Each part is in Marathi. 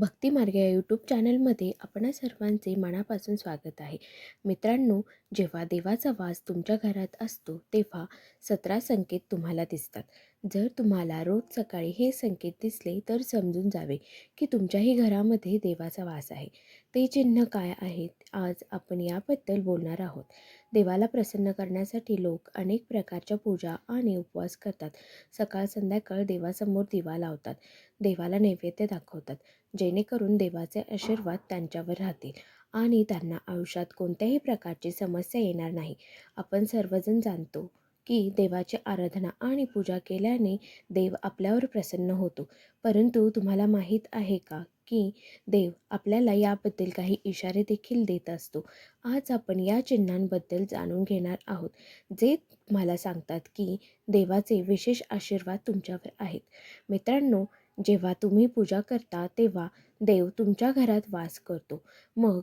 भक्तिमार्ग या यूट्यूब चॅनलमध्ये आपणा सर्वांचे मनापासून स्वागत आहे. मित्रांनो जेव्हा देवाचा वास तुमच्या घरात असतो तेव्हा सतरा संकेत तुम्हाला दिसतात. जर तुम्हाला रोज सकाळी हे संकेत दिसले तर समजून जावे की तुमच्याही घरामध्ये देवाचा वास आहे. ते चिन्ह काय आहेत आज आपण याबद्दल बोलणार आहोत. देवाला प्रसन्न करण्यासाठी लोक अनेक प्रकारच्या पूजा आणि उपवास करतात. सकाळ संध्याकाळ देवासमोर दिवा लावतात. देवाला नैवेद्य दाखवतात जेणेकरून देवाचे आशीर्वाद त्यांच्यावर राहतील आणि त्यांना आयुष्यात कोणत्याही प्रकारची समस्या येणार नाही. आपण सर्वजण जाणतो की देवाची आराधना आणि पूजा केल्याने देव आपल्यावर प्रसन्न होतो. परंतु तुम्हाला माहीत आहे का की देव आपल्याला याबद्दल काही इशारे देखील देत असतो? आज आपण या चिन्हांबद्दल जाणून घेणार आहोत जे मला सांगतात की देवाचे विशेष आशीर्वाद तुमच्यावर आहेत. मित्रांनो जेव्हा तुम्ही पूजा करता तेव्हा देव तुमच्या घरात वास करतो. मग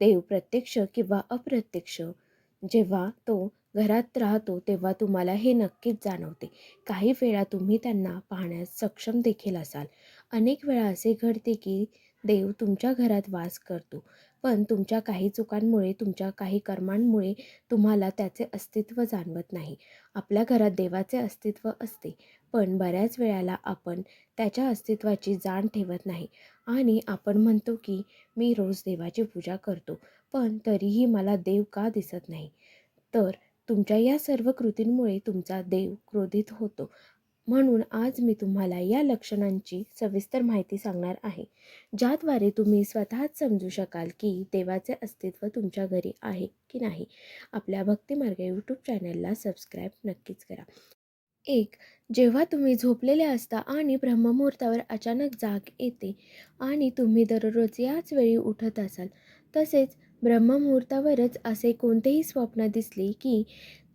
देव प्रत्यक्ष किंवा अप्रत्यक्ष जेव्हा तो घरात राहतो तेव्हा तुम्हाला हे नक्कीच जाणवते. काही वेळा तुम्ही त्यांना पाहण्यास सक्षम देखील असाल. अनेक वेळा असे घडते की देव तुमच्या घरात वास करतो पण तुमच्या काही चुकांमुळे तुमच्या काही कर्मांमुळे तुम्हाला त्याचे अस्तित्व जाणवत नाही. आपल्या घरात देवाचे अस्तित्व असते. पण बऱ्याच वेळाला आपण त्याच्या अस्तित्वाची जाण ठेवत नाही. आणि आपण म्हणतो की मी रोज देवाची पूजा करतो पण तरीही मला देव का दिसत नाही? तर तुमच्या या सर्व कृतींमुळे तुमचा देव क्रोधित होतो. म्हणून आज मी तुम्हाला या लक्षणांची सविस्तर माहिती सांगणार आहे ज्याद्वारे तुम्ही स्वतःच समजू शकाल की देवाचे अस्तित्व तुमच्या घरी आहे की नाही. आपल्या भक्तिमार्ग यूट्यूब चॅनलला सबस्क्राईब नक्कीच करा. एक जेव्हा तुम्ही झोपलेले असता आणि ब्रह्ममुहूर्तावर अचानक जाग येते आणि तुम्ही दररोज याच वेळी उठत असाल तसेच ब्रह्ममुहूर्तावरच असे कोणतेही स्वप्न दिसले की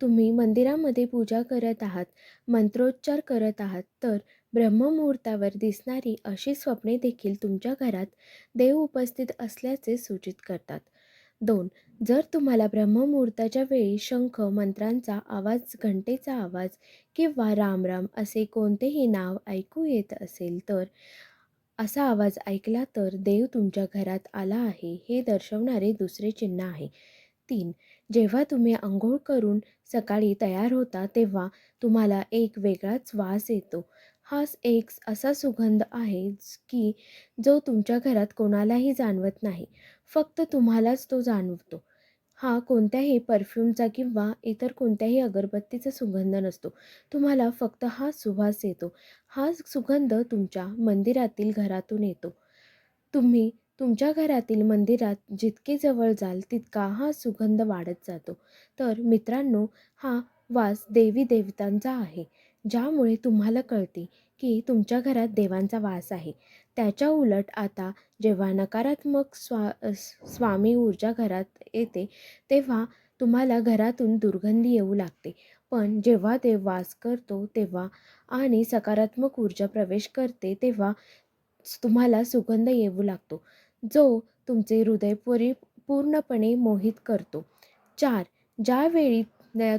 तुम्ही मंदिरामध्ये पूजा करत आहात मंत्रोच्चार करत आहात तर ब्रह्ममुहूर्तावर दिसणारी अशी स्वप्ने देखील तुमच्या घरात देव उपस्थित असल्याचे सूचित करतात. दोन. जर तुम्हाला ब्रह्ममुहूर्ताच्या वेळी शंख मंत्रांचा आवाज घंटेचा आवाज किंवा राम राम असे कोणतेही नाव ऐकू येत असेल तर असा आवाज ऐकला तर देव तुमच्या घरात आला आहे हे दर्शवणारे दुसरे चिन्ह आहे. तीन. जेव्हा तुम्ही आंघोळ करून सकाळी तयार होता तेव्हा तुम्हाला एक वेगळाच वास येतो. हाच एक असा सुगंध आहे की जो तुमच्या घरात कोणालाही जाणवत नाही. फक्त तुम्हालाच तो जाणवतो. हा कोणत्याही परफ्यूमचा किंवा इतर कोणत्याही अगरबत्तीचा सुगंध नसतो. तुम्हाला फक्त हा सुवास येतो. हा सुगंध तुमच्या मंदिरातील घरातून येतो. तुम्ही तुमच्या घरातील मंदिरात जितके जवळ जाल तितका हा सुगंध वाढत जातो. तर मित्रांनो हा वास देवी देवतांचा आहे. ज्यामुळे तुम्हाला कळते की तुमच्या घरात देवांचा वास आहे. त्याच्या उलट आता जेव्हा नकारात्मक स्वा स्वामी ऊर्जा घरात येते तेव्हा तुम्हाला घरातून दुर्गंधी येऊ लागते. पण जेव्हा ते वास करतो तेव्हा आणि सकारात्मक ऊर्जा प्रवेश करते तेव्हा तुम्हाला सुगंध येऊ लागतो जो तुमचे हृदय पुरी पूर्णपणे मोहित करतो. चार ज्यावेळी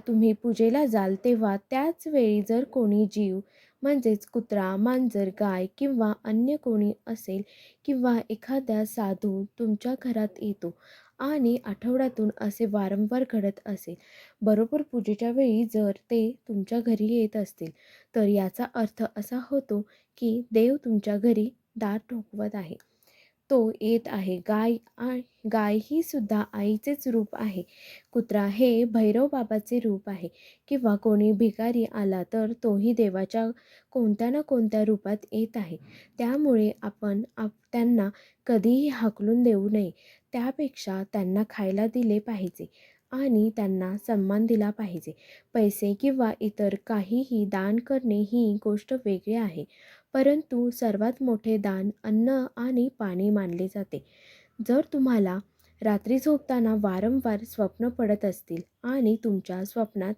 तुम्ही पूजेला जाल तेव्हा त्याच वेळी जर कोणी जीव म्हणजेच कुत्रा मांजर गाय किंवा अन्य कोणी असेल किंवा एखाद्या साधू तुमच्या घरात येतो आणि आठवड्यातून असे वारंवार घडत असेल. बरोबर पूजेच्या वेळी जर ते तुमच्या घरी येत असतील तर याचा अर्थ असा होतो की देव तुमच्या घरी दार ठोकवत आहे. तो येत आहे. गाय गाय ही सुद्धा आईचेच रूप आहे. कुत्रा हे भैरव बाबाचे रूप आहे. किंवा कोणी भिकारी आला तर तोही देवाच्या कोणत्या ना कोणत्या रूपात येत आहे. त्यामुळे आपण आप त्यांना कधीही हाकलून देऊ नये. त्यापेक्षा त्यांना खायला दिले पाहिजे आणि त्यांना सन्मान दिला पाहिजे. पैसे किंवा इतर काहीही दान करणे ही गोष्ट वेगळी आहे. परंतु सर्वात मोठे दान अन्न आणि पाणी मानले जाते. जर तुम्हाला रात्री झोपताना वारंवार स्वप्न पडत असतील आणि तुमच्या स्वप्नात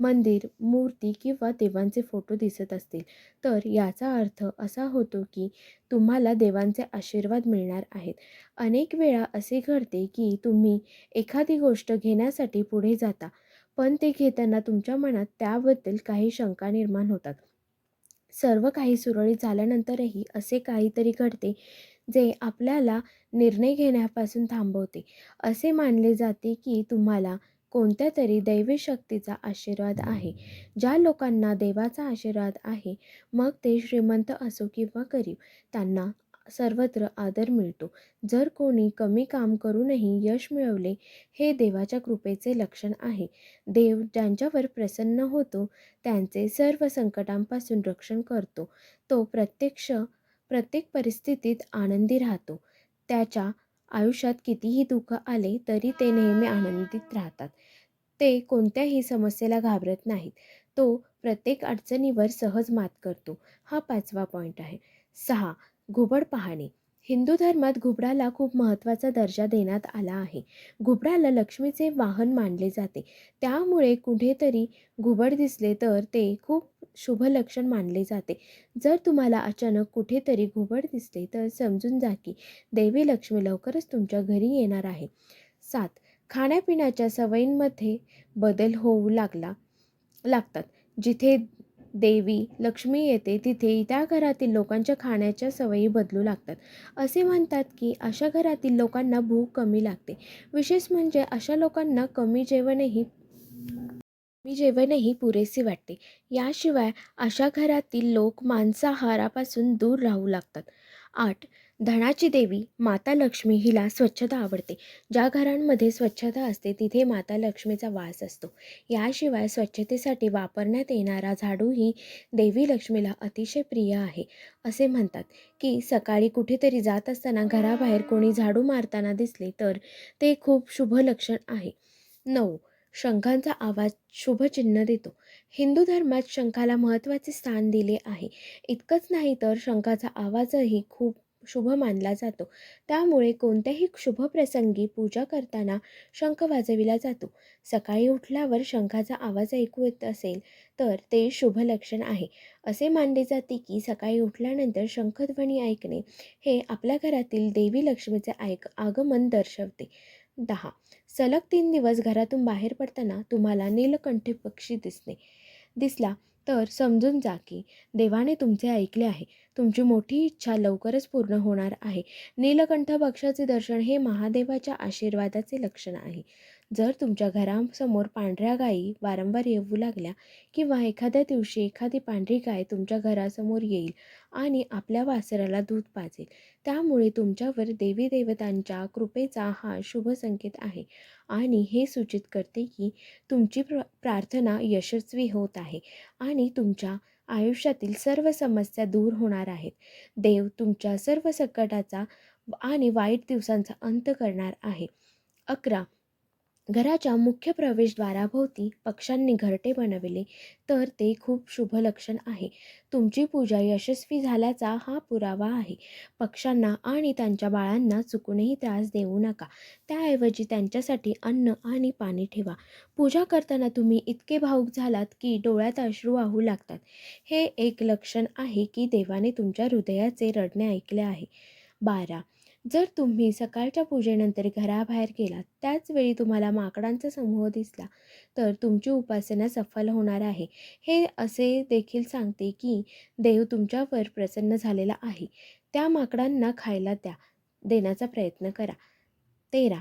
मंदिर मूर्ती किंवा देवांचे फोटो दिसत असतील तर याचा अर्थ असा होतो की तुम्हाला देवांचे आशीर्वाद मिळणार आहेत. अनेक वेळा असे घडते की तुम्ही एखादी गोष्ट घेण्यासाठी पुढे जाता पण ते घेताना तुमच्या मनात त्याबद्दल काही शंका निर्माण होतात. सर्व काही सुरळीत झाल्यानंतरही असे काहीतरी घडते जे आपल्याला निर्णय घेण्यापासून थांबवते. असे मानले जाते की तुम्हाला कोणत्या तरी दैवी शक्तीचा आशीर्वाद आहे. ज्या लोकांना देवाचा आशीर्वाद आहे मग ते श्रीमंत असो किंवा गरीब त्यांना सर्वत्र आदर मिळतो. जर कोणी कमी काम करूनही यश मिळवले हे देवाच्या कृपेचे लक्षण आहे. देव ज्यांच्यावर प्रसन्न होतो त्यांचे सर्व संकटांपासून रक्षण करतो. तो प्रत्यक्ष प्रत्येक परिस्थितीत आनंदी राहतो. त्याच्या आयुष्यात कितीही दुःख आले तरी ते नेहमी आनंदित राहतात. ते कोणत्याही समस्येला घाबरत नाहीत. तो प्रत्येक अडचणीवर सहज मात करतो. हा पाचवा पॉईंट आहे. सहा. घुबड पाहणे. हिंदू धर्मात घुबडाला खूप महत्त्वाचा दर्जा देण्यात आला आहे. घुबडाला लक्ष्मीचे वाहन मानले जाते. त्यामुळे कुठेतरी घुबड दिसले तर ते खूप शुभ लक्षण मानले जाते. जर तुम्हाला अचानक कुठेतरी घुबड दिसले तर समजून जा की देवी लक्ष्मी लवकरच तुमच्या घरी येणार आहे. सात. खाण्यापिण्याच्या सवयींमध्ये बदल होऊ लागला लागतात. जिथे देवी लक्ष्मी येते तिथे त्या घरातील लोकांच्या खाण्याच्या सवयी बदलू लागतात. असे म्हणतात की अशा घरातील लोकांना भूक कमी लागते. विशेष म्हणजे अशा लोकांना कमी जेवणही कमी जेवणही पुरेसे वाटते. याशिवाय अशा घरातील लोक मांसाहारापासून दूर राहू लागतात. आठ. धनाची देवी माता लक्ष्मी हिला स्वच्छता आवडते. ज्या घरांमध्ये स्वच्छता असते तिथे माता लक्ष्मीचा वास असतो. याशिवाय स्वच्छतेसाठी वापरण्यात येणारा झाडूही देवी लक्ष्मीला अतिशय प्रिय आहे. असे म्हणतात की सकाळी कुठेतरी जात असताना घराबाहेर कोणी झाडू मारताना दिसले तर ते खूप शुभ लक्षण आहे. नऊ. शंखांचा आवाज शुभचिन्ह देतो. हिंदू धर्मात शंखाला महत्त्वाचे स्थान दिले आहे. इतकंच नाही तर शंखाचा आवाजही खूप शुभ मानला जातो. त्यामुळे कोणत्याही शुभ प्रसंगी पूजा करताना शंख वाजविला जातो. सकाळी उठल्यावर शंखाचा आवाज ऐकू येत असेल तर ते शुभ लक्षण आहे. असे मानले जाते की सकाळी उठल्यानंतर शंखध्वनी ऐकणे हे आपल्या घरातील देवी लक्ष्मीचे ऐक आगमन दर्शवते. दहा. सलग तीन दिवस घरातून बाहेर पडताना तुम्हाला नीलकंठी पक्षी दिसणे. दिसला तर समजून जा की देवाने तुमचे ऐकले आहे. तुमची मोठी इच्छा लवकरच पूर्ण होणार आहे. नीलकंठ पक्षाचे दर्शन हे महादेवाच्या आशीर्वादाचे लक्षण आहे. जर तुमच्या घरासमोर पांढऱ्या गायी वारंवार येऊ लागल्या किंवा एखाद्या दिवशी एखादी पांढरी गाय तुमच्या घरासमोर येईल आणि आपल्या वासराला दूध पाजेल त्यामुळे तुमच्यावर देवी देवतांच्या कृपेचा हा शुभ संकेत आहे. आणि हे सूचित करते की तुमची प्र प्रार्थना यशस्वी होत आहे आणि तुमच्या आयुष्यातील सर्व समस्या दूर होणार आहेत. देव तुमच्या सर्व संकटाचा आणि वाईट दिवसांचा अंत करणार आहे. अकरा घराच्या मुख्य प्रवेशद्वाराभोवती पक्ष्यांनी घरटे बनविले तर ते खूप शुभ लक्षण आहे. तुमची पूजा यशस्वी झाल्याचा हा पुरावा आहे. पक्ष्यांना आणि त्यांच्या बाळांना चुकूनही त्रास देऊ नका. त्याऐवजी त्यांच्यासाठी अन्न आणि पाणी ठेवा. पूजा करताना तुम्ही इतके भावूक झालात की डोळ्यात अश्रू वाहू लागतात. हे एक लक्षण आहे की देवाने तुमच्या हृदयाचे रडणे ऐकले आहे. बारा. जर तुम्ही सकाळच्या पूजेनंतर घराबाहेर गेलात त्याचवेळी तुम्हाला माकडांचा समूह दिसला तर तुमची उपासना सफल होणार आहे. हे असे देखील सांगते की देव तुमच्यावर प्रसन्न झालेला आहे. त्या माकडांना खायला द्या. देण्याचा प्रयत्न करा. तेरा.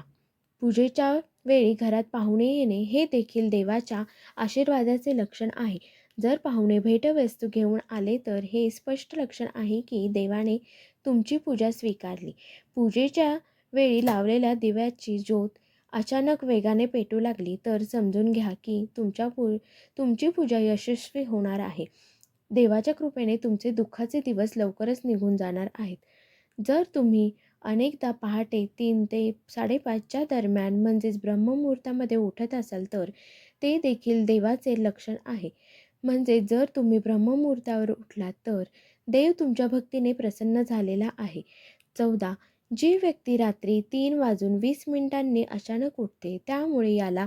पूजेच्या वेळी घरात पाहुणे येणे हे देखील देवाच्या आशीर्वादाचे लक्षण आहे. जर पाहुणे भेटवस्तू घेऊन आले तर हे स्पष्ट लक्षण आहे की देवाने तुमची पूजा स्वीकारली. पूजेच्या वेळी लावलेल्या दिव्याची ज्योत अचानक वेगाने पेटू लागली. तर समजून घ्या की तुमच्या पू तुमची पूजा यशस्वी होणार आहे. देवाच्या कृपेने तुमचे दुःखाचे दिवस लवकरच निघून जाणार आहेत. जर तुम्ही अनेकदा पहाटे तीन ते साडेपाचच्या दरम्यान म्हणजेच ब्रह्ममुहूर्तामध्ये उठत असाल तर ते देखील देवाचे लक्षण आहे. म्हणजे जर तुम्ही ब्रह्ममुहूर्तावर उठलात तर देव तुमच्या भक्तीने प्रसन्न झालेला आहे. चौदा. जी व्यक्ती रात्री तीन वाजून वीस मिनिटांनी अचानक उठते त्यामुळे याला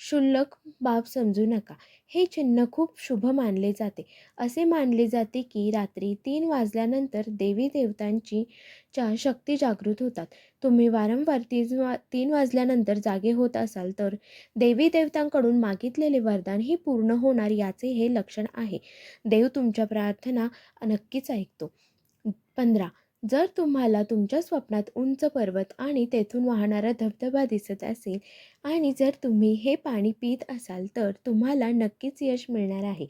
क्षुल्लक बाब समजू नका. हे चिन्ह खूप शुभ मानले जाते. असे मानले जाते की रात्री तीन वाजल्यानंतर देवी देवतांची च्या शक्ती जागृत होतात. तुम्ही वारंवार तीन वा तीन वाजल्यानंतर जागे होत असाल तर देवी देवतांकडून मागितलेले वरदान ही पूर्ण होणार याचे हे लक्षण आहे. देव तुमच्या प्रार्थना नक्कीच ऐकतो. पंधरा जर तुम्हाला तुमच्या स्वप्नात उंच पर्वत आणि तेथून वाहणारा धबधबा दिसत असेल आणि जर तुम्ही हे पाणी पित असाल तर तुम्हाला नक्कीच यश मिळणार आहे.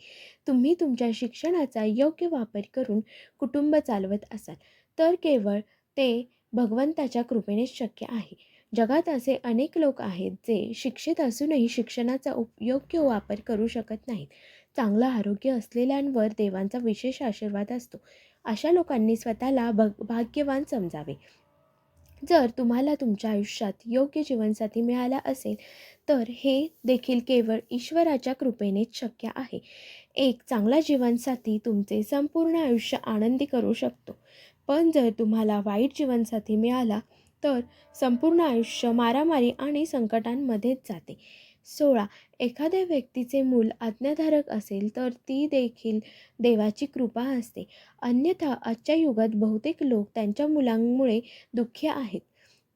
तुम्ही तुमच्या शिक्षणाचा योग्य वापर करून कुटुंब चालवत असाल तर केवळ ते भगवंताच्या कृपेनेच शक्य आहे. जगात असे अनेक लोक आहेत जे शिक्षित असूनही शिक्षणाचा उप योग्य वापर करू शकत नाहीत. चांगलं आरोग्य असलेल्यांवर देवांचा विशेष आशीर्वाद असतो. अशा लोकांनी स्वतःला भग भाग्यवान समजावे. जर तुम्हाला तुमच्या आयुष्यात योग्य जीवनसाथी मिळाला असेल तर हे देखील केवळ ईश्वराच्या कृपेनेच शक्य आहे. एक चांगला जीवनसाथी तुमचे संपूर्ण आयुष्य आनंदी करू शकतो. पण जर तुम्हाला वाईट जीवनसाथी मिळाला तर संपूर्ण आयुष्य मारामारी आणि संकटांमध्येच जाते. सोळा. एखाद्या व्यक्तीचे मूल आज्ञाधारक असेल तर ती देखील देवाची कृपा असते. अन्यथा आजच्या युगात बहुतेक लोक त्यांच्या मुलांमुळे दुःखी आहेत.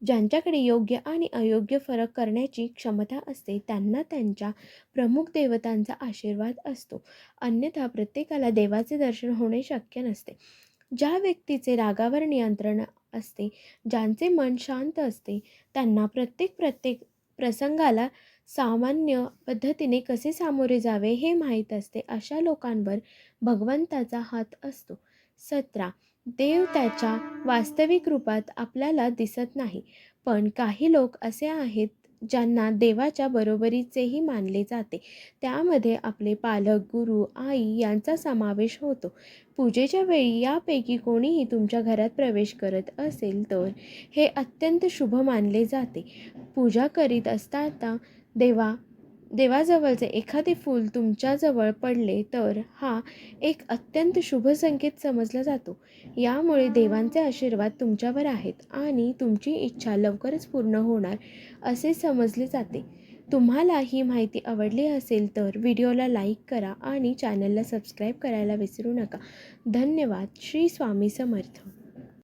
ज्यांच्याकडे योग्य आणि अयोग्य फरक करण्याची क्षमता असते त्यांना त्यांच्या प्रमुख देवतांचा आशीर्वाद असतो. अन्यथा प्रत्येकाला देवाचे दर्शन होणे शक्य नसते. ज्या व्यक्तीचे रागावर नियंत्रण असते ज्यांचे मन शांत असते त्यांना प्रत्येक प्रत्येक प्रसंगाला सामान्य पद्धतीने कसे सामोरे जावे हे माहीत असते अशा लोकांवर भगवंताचा हात असतो. सतरा देव त्याच्या वास्तविक रूपात आपल्याला दिसत नाही पण काही लोक असे आहेत ज्यांना देवाच्या बरोबरीचेही मानले जाते. त्यामध्ये आपले पालक गुरु आई यांचा समावेश होतो. पूजेच्या वेळी यापैकी कोणीही तुमच्या घरात प्रवेश करत असेल तर हे अत्यंत शुभ मानले जाते. पूजा करीत असताना देवा देवाजवळचे एखादे फूल तुमच्याजवळ पडले तर हा एक अत्यंत शुभ संकेत समजला जातो. यामुळे देवांचे आशीर्वाद तुमच्यावर आहेत आणि तुमची इच्छा लवकरच पूर्ण होणार असे समजले जाते. तुम्हाला ही माहिती आवडली असेल तर व्हिडिओला लाईक करा आणि चॅनलला सबस्क्राईब करायला विसरू नका. धन्यवाद. श्री स्वामी समर्थ.